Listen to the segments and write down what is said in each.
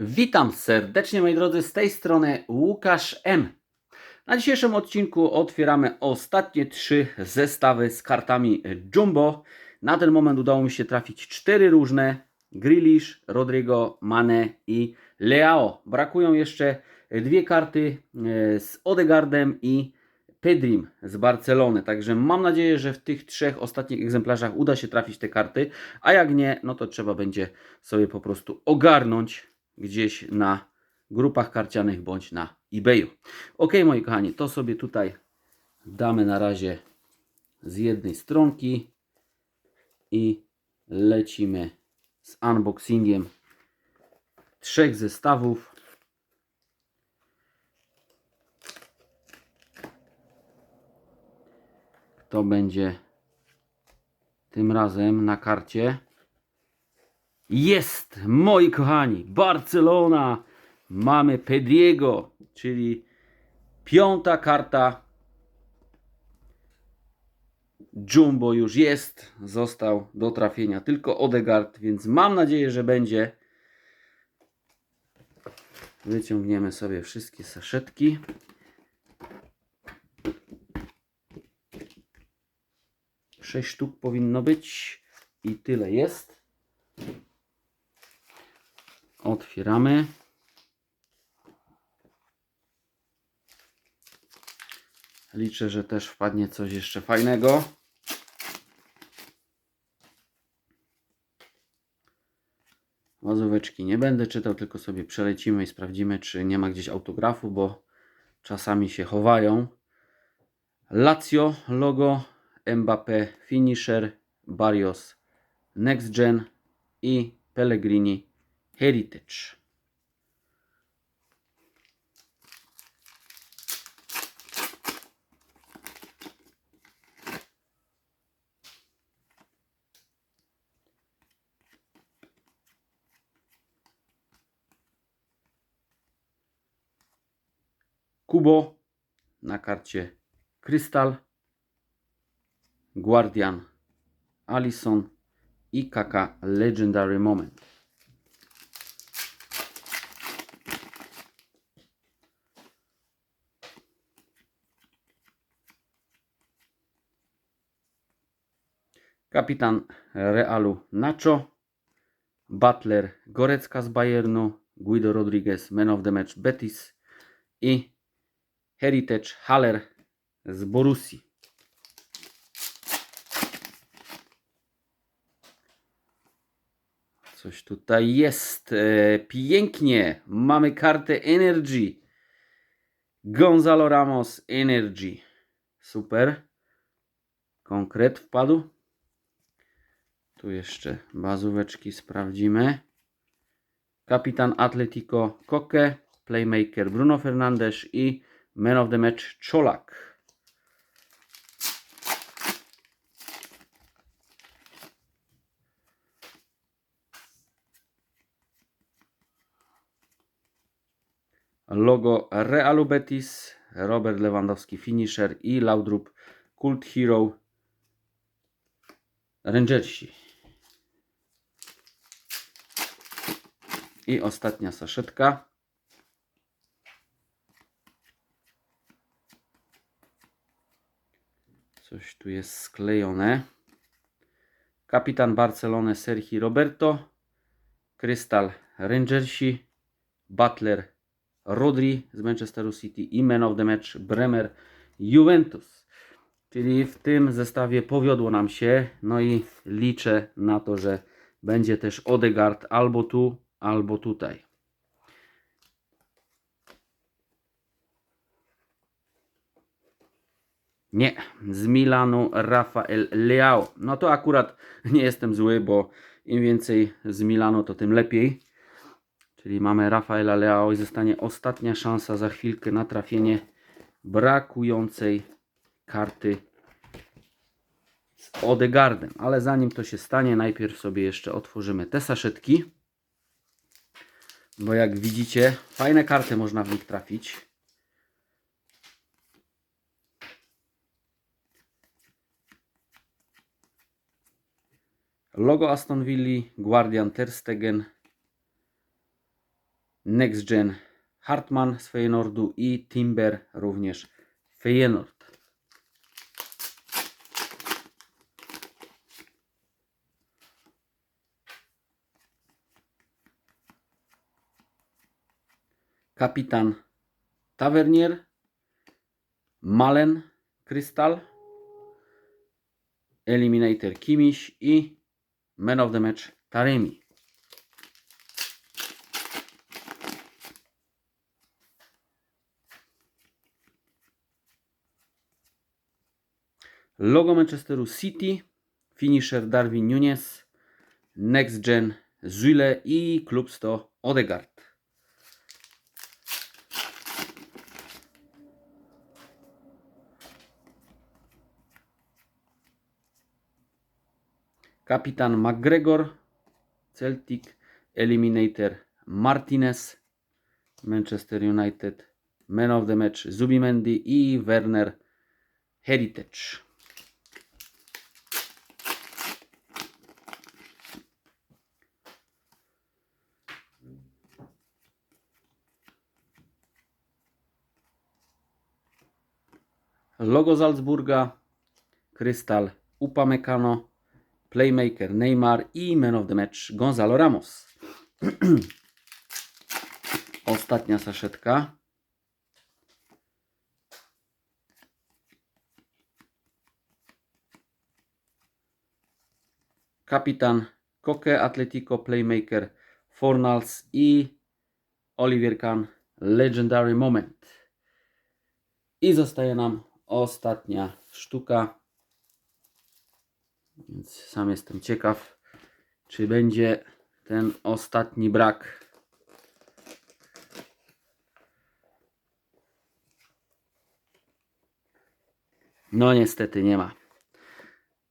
Witam serdecznie moi drodzy, z tej strony Łukasz M. Na dzisiejszym odcinku otwieramy ostatnie trzy zestawy z kartami Jumbo. Na ten moment udało mi się trafić cztery różne. Grealish, Rodrigo, Mane i Leao. Brakują jeszcze dwie karty e, z Odegardem i Pedrim z Barcelony. Także mam nadzieję, że w tych trzech ostatnich egzemplarzach uda się trafić te karty, a jak nie, no to trzeba będzie sobie po prostu ogarnąć gdzieś na grupach karcianych bądź na eBayu. Ok, moi kochani, to sobie tutaj damy na razie z jednej stronki i lecimy z unboxingiem trzech zestawów. Kto będzie tym razem na karcie? Jest, moi kochani, Barcelona. Mamy Pedriego, czyli piąta karta. Jumbo już jest, został do trafienia tylko Odegaard, więc mam nadzieję, że będzie. Wyciągniemy sobie wszystkie saszetki. Sześć sztuk powinno być i tyle jest. Otwieramy. Liczę, że też wpadnie coś jeszcze fajnego. Wazóweczki nie będę czytał, tylko sobie przelecimy i sprawdzimy, czy nie ma gdzieś autografu, bo czasami się chowają. Lazio logo, Mbappé finisher, Barrios next gen i Pellegrini Heritage. Kubo na karcie Krystal, Guardian, Allison i Kaka Legendary Moment. Kapitan Realu Nacho, Butler Gorecka z Bayernu, Guido Rodriguez Man of the Match Betis i Heritage Haller z Borussii. Coś tutaj jest. E, pięknie. Mamy kartę Energy. Gonzalo Ramos Energy. Super. Konkret wpadł. Tu jeszcze bazóweczki sprawdzimy. Kapitan Atletico Koke, Playmaker Bruno Fernandes i Man of the Match Czolak. Logo Realu Betis, Robert Lewandowski Finisher i Laudrup Cult Hero Rangersi. I ostatnia saszetka. Coś tu jest sklejone. Kapitan Barcelony Sergi Roberto. Krystal Rangersi. Butler Rodri z Manchesteru City i Man of the Match Bremer Juventus. Czyli w tym zestawie powiodło nam się. No i liczę na to, że będzie też Odegaard albo tu, albo tutaj. Nie, z Milanu Rafael Leao. No to akurat nie jestem zły, bo im więcej z Milanu, to tym lepiej. Czyli mamy Rafaela Leao i zostanie ostatnia szansa za chwilkę na trafienie brakującej karty z Odegardem. Ale zanim to się stanie, najpierw sobie jeszcze otworzymy te saszetki. Bo jak widzicie, fajne karty można w nich trafić. Logo Aston Villa, Guardian Ter Stegen, Next Gen Hartman z Feyenoordu i Timber również Feyenoord. Kapitan Tavernier, Malen Krystal, Eliminator Kimiś i Man of the Match Taremi. Logo Manchesteru City, finisher Darwin Nunes, Next Gen Zule i Klub 100 Odegaard. Kapitan McGregor, Celtic, Eliminator Martinez, Manchester United, Man of the Match Zubimendi i Werner Heritage. Logo Salzburga, Krystal Upamecano, Playmaker Neymar i Man of the Match Gonzalo Ramos. Ostatnia saszetka. Kapitan Koke Atletico Playmaker Fornals i Olivier Kahn Legendary Moment. I zostaje nam ostatnia sztuka. Więc sam jestem ciekaw, czy będzie ten ostatni brak. No niestety nie ma.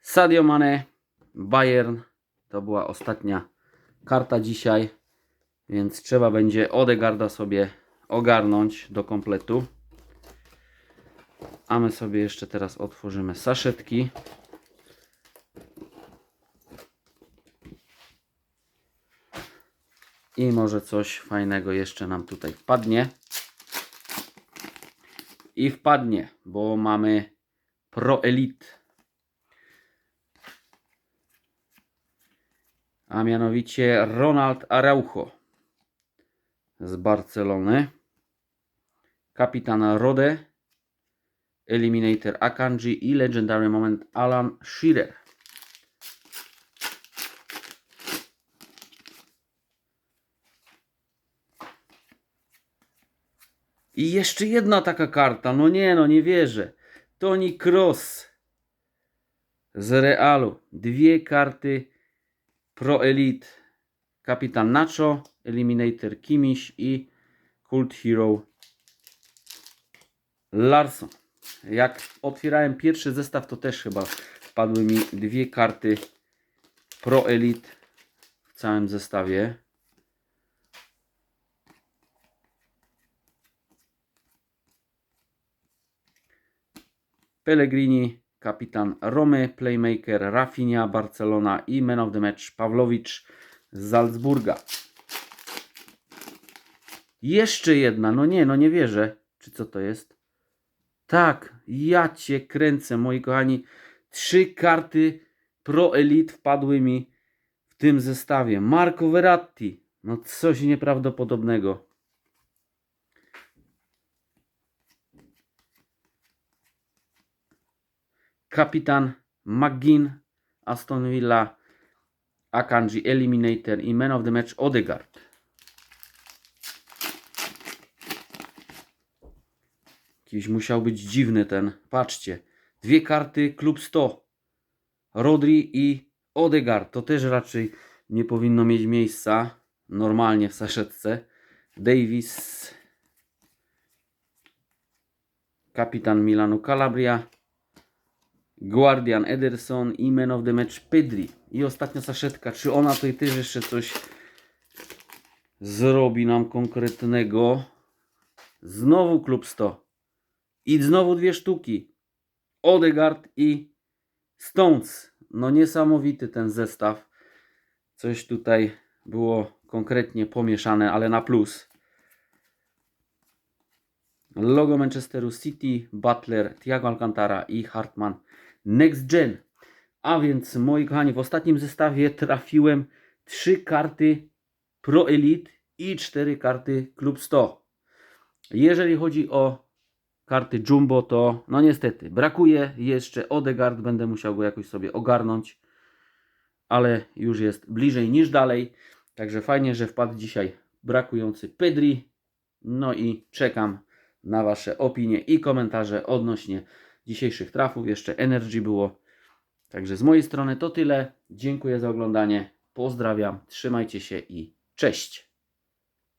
Sadio Mane, Bayern. To była ostatnia karta dzisiaj, więc trzeba będzie Odegarda sobie ogarnąć do kompletu. A my sobie jeszcze teraz otworzymy saszetki. I może coś fajnego jeszcze nam tutaj wpadnie. I wpadnie, bo mamy Pro Elite. A mianowicie Ronald Araujo z Barcelony. Kapitan Rode. Eliminator Akanji i Legendary Moment Alan Shearer. I jeszcze jedna taka karta. No nie, no nie wierzę. Tony Cross z Realu. Dwie karty Pro Elite. Kapitan Nacho, Eliminator Kimiś i Cult Hero Larson. Jak otwierałem pierwszy zestaw, to też chyba wpadły mi dwie karty Pro Elite w całym zestawie. Pellegrini, kapitan Romy, playmaker Rafinha, Barcelona i man of the match Pawlowicz z Salzburga. Jeszcze jedna, no nie, no nie wierzę. Czy co to jest? Tak, ja cię kręcę, moi kochani. Trzy karty Pro Elite wpadły mi w tym zestawie. Marco Verratti. No coś nieprawdopodobnego. Kapitan McGinn, Aston Villa, Akanji Eliminator i Man of the Match Odegaard. Jakiś musiał być dziwny ten. Patrzcie. Dwie karty, klub 100. Rodri i Odegaard. To też raczej nie powinno mieć miejsca normalnie w saszetce. Davis. Kapitan Milanu Calabria. Guardian Ederson i Man of the Match Pedri. I ostatnia saszetka. Czy ona tutaj też jeszcze coś zrobi nam konkretnego? Znowu klub 100. I znowu dwie sztuki. Odegaard i Stones. No niesamowity ten zestaw. Coś tutaj było konkretnie pomieszane, ale na plus. logo Manchesteru City, Butler, Thiago Alcantara i Hartman Next Gen. A więc moi kochani, w ostatnim zestawie trafiłem trzy karty Pro Elite i cztery karty Club 100. Jeżeli chodzi o karty Jumbo, to no niestety brakuje jeszcze Odegaard, będę musiał go jakoś sobie ogarnąć, ale już jest bliżej niż dalej. Także fajnie, że wpadł dzisiaj brakujący Pedri. No i czekam na Wasze opinie i komentarze odnośnie dzisiejszych trafów. Jeszcze Energy było. Także z mojej strony to tyle. Dziękuję za oglądanie. Pozdrawiam, trzymajcie się i cześć.